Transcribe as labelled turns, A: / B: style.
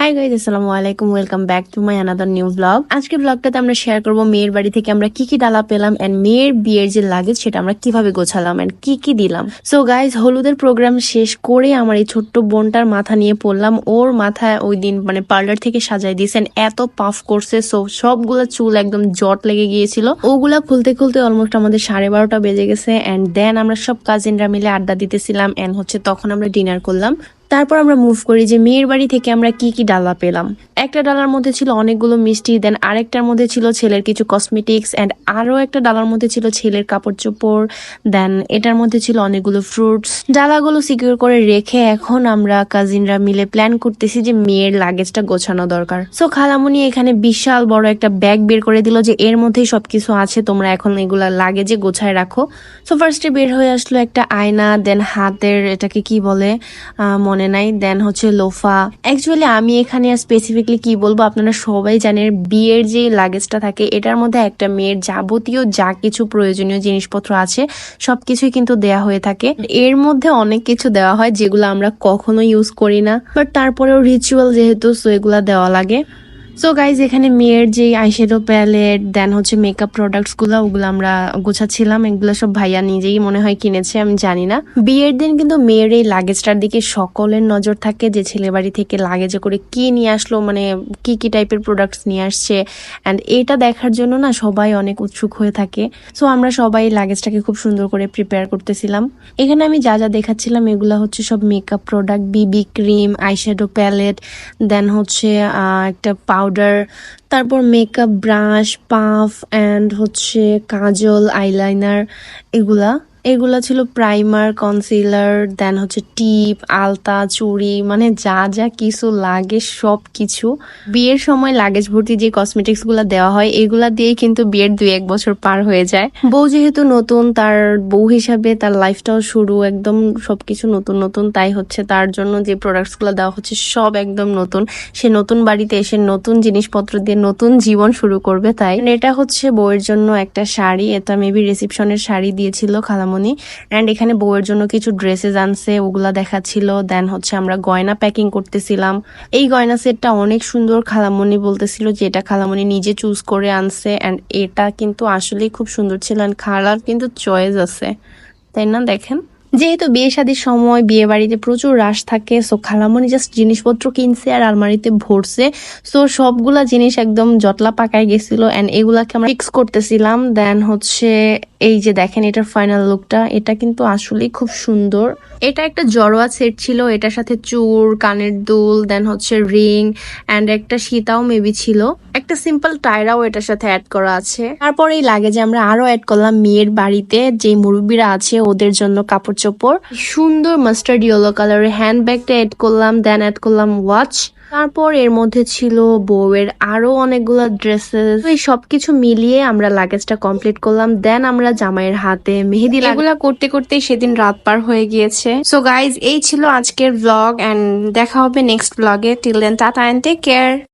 A: High guys আসসালামু আলাইকুম welcome back to my another new blog আজকে ব্লগটাতে আমরা শেয়ার করব মেয়ের বাড়ি থেকে আমরা কি কি ডালা পেলাম এন্ড মেয়ের বিয়ের যে লাগেজ সেটা আমরা কীভাবে গোছালাম এন্ড কি কি দিলাম। সো গাইজ হলুদের প্রোগ্রাম শেষ করে আমার এই ছোট্ট বোনটার মাথা নিয়ে পড়লাম। ওর মাথায় ওই দিন মানে পার্লার থেকে সাজাই দিয়েছেন। এত পাফ করছে সো সবগুলা চুল একদম জট লেগে গিয়েছিল। ওগুলা খুলতে খুলতে অলমোস্ট আমাদের সাড়ে বারোটা বেজে গেছে এন্ড দেন আমরা সব কাজিনরা মিলে আড্ডা দিতেছিলাম এন্ড হচ্ছে তখন আমরা ডিনার করলাম। তারপর আমরা মুভ করি যে মেয়ের বাড়ি থেকে আমরা কি কি ডালা পেলাম। একটা ডালার মধ্যে ছিল অনেকগুলো মিষ্টি দেন আরেকটার মধ্যে ছিল ছেলের কিছু কসমেটিক্স এন্ড আরও একটা ডালার মধ্যে ছিল ছেলের কাপড় চোপড় দেন এটার মধ্যে ছিল অনেকগুলো ফ্রুটস ডালাগুলো সিকিউর করে রেখে এখন আমরা কাজিনরা মিলে প্ল্যান করতেছি যে মেয়ের লাগেজটা গোছানো দরকার। সো খালামুনি এখানে বিশাল বড় একটা ব্যাগ বের করে দিল যে এর মধ্যেই সবকিছু আছে তোমরা এখন এগুলা লাগেজে গোছায় রাখো। সো ফার্স্টে বের হয়ে আসলো একটা আয়না দেন হাতের এটাকে কি বলে আহ, মনে নাই দেন হচ্ছে লোফা। অ্যাকচুয়ালি আমি এখানে স্পেসিফিকলি কি বলব, আপনারা সবাই জানেন, বিয়ের যে লাগেজটা থাকে, এটার মধ্যে একটা মেয়ের যাবতীয় যা কিছু প্রয়োজনীয় জিনিসপত্র আছে, সবকিছুই কিন্তু দেয়া হয়ে থাকে। এর মধ্যে অনেক কিছু দেওয়া হয়, যেগুলো আমরা কখনো ইউজ করি না। বাট তারপরেও রিচুয়াল যেহেতু সো এগুলা দেওয়া লাগে। সো গাইজ এখানে মেয়ের যে আইশ্যাডো প্যালেট দেন হচ্ছে মেকআপ প্রোডাক্টসগুলো, ওগুলো আমরা গোছাচ্ছিলাম। এগুলো সব ভাইয়া নিজেই মনে হয় কিনেছে, আমি জানি না। বিয়ের দিন কিন্তু মেয়ের এই লাগেজটার দিকে সকলের নজর থাকে, যে ছেলে বাড়ি থেকে লাগেজে করে কি নিয়ে আসলো মানে কি কি টাইপের প্রোডাক্টস নিয়ে আসছে। অ্যান্ড এটা দেখার জন্য না সবাই অনেক উৎসুক হয়ে থাকে। সো আমরা সবাই লাগেজটাকে খুব সুন্দর করে প্রিপেয়ার করতেছিলাম। এখানে আমি যা যা দেখাচ্ছিলাম, এগুলো হচ্ছে সব makeup product BB cream eyeshadow palette then হচ্ছে একটা পাউডার তারপর মেকআপ ব্রাশ পাফ অ্যান্ড হচ্ছে কাজল আইলাইনার এগুলা এগুলা ছিল প্রাইমার কনসিলার দেন হচ্ছে টিপ আলতা, চুড়ি মানে যা যা কিছু লাগে সব কিছু বিয়ের সময় লাগেজ ভর্তি যে কসমেটিক্সগুলা দেওয়া হয়, এগুলা দিয়েই কিন্তু বিয়ের দুই এক বছর পার হয়ে যায়। বউ যেহেতু নতুন, তার বউ হিসাবে তার লাইফটাও শুরু, একদম সবকিছু নতুন নতুন। তাই হচ্ছে তার জন্য যে প্রোডাক্টসগুলো দেওয়া হচ্ছে সব একদম নতুন। সে নতুন বাড়িতে এসে নতুন জিনিসপত্র দিয়ে নতুন জীবন শুরু করবে তাই। এটা হচ্ছে বউয়ের জন্য একটা শাড়ি, এটা মেবি রিসেপশনের শাড়ি দিয়েছিল খালামণি অ্যান্ড এখানে বউয়ের জন্য কিছু ড্রেসেস আনছে, ওগুলা দেখাচ্ছিল। দেন হচ্ছে আমরা গয়না প্যাকিং করতেছিলাম। এই গয়না সেটটা অনেক সুন্দর খালামণি বলতেছিল যে এটা খালামণি নিজে চুজ করে আনছে। অ্যান্ড এটা কিন্তু আসলেই খুব সুন্দর ছিল অ্যান্ড খালার কিন্তু চয়েস আছে। তাই না, দেখেন? যেহেতু বিয়ে শাদির সময় বিয়ে বাড়িতে প্রচুর রাশ থাকে সো খালামণি জাস্ট জিনিসপত্র কিনছে আর আলমারিতে ভরছে। সো সবগুলা জিনিস একদম জটলা পাকায় গেছিল এন্ড এগুলাকে আমরা ফিক্স করতেছিলাম। দেন হচ্ছে এই যে দেখেন এটার ফাইনাল লুকটা এটা কিন্তু আসলেই খুব সুন্দর। এটা একটা জড়োয়া সেট ছিল, এটার সাথে চুর, কানের দুল দেন হচ্ছে রিং অ্যান্ড একটা সীতাও মেবি ছিল। একটা সিম্পল টায়রাও এটার সাথে অ্যাড করা আছে। তারপর এই লাগেজে আমরা আরও অ্যাড করলাম মেয়ের বাড়িতে যে মুরব্বীরা আছে, ওদের জন্য কাপড় চোপড় সুন্দর মাস্টার্ড ইয়েলো কালারের হ্যান্ড ব্যাগটা অ্যাড করলাম দেন অ্যাড করলাম ওয়াচ তারপর এর মধ্যে ছিল বউয়ের আরও অনেকগুলো ড্রেসেস এই সবকিছু মিলিয়ে আমরা লাগেজটা কমপ্লিট করলাম। দেন আমরা জামাইয়ের হাতে মেহেদি এগুলা করতে করতে সেদিন রাত পার হয়ে গিয়েছে। সো গাইজ এই ছিল আজকের ব্লগ এন্ড দেখা হবে নেক্সট ব্লগে till then tata and take care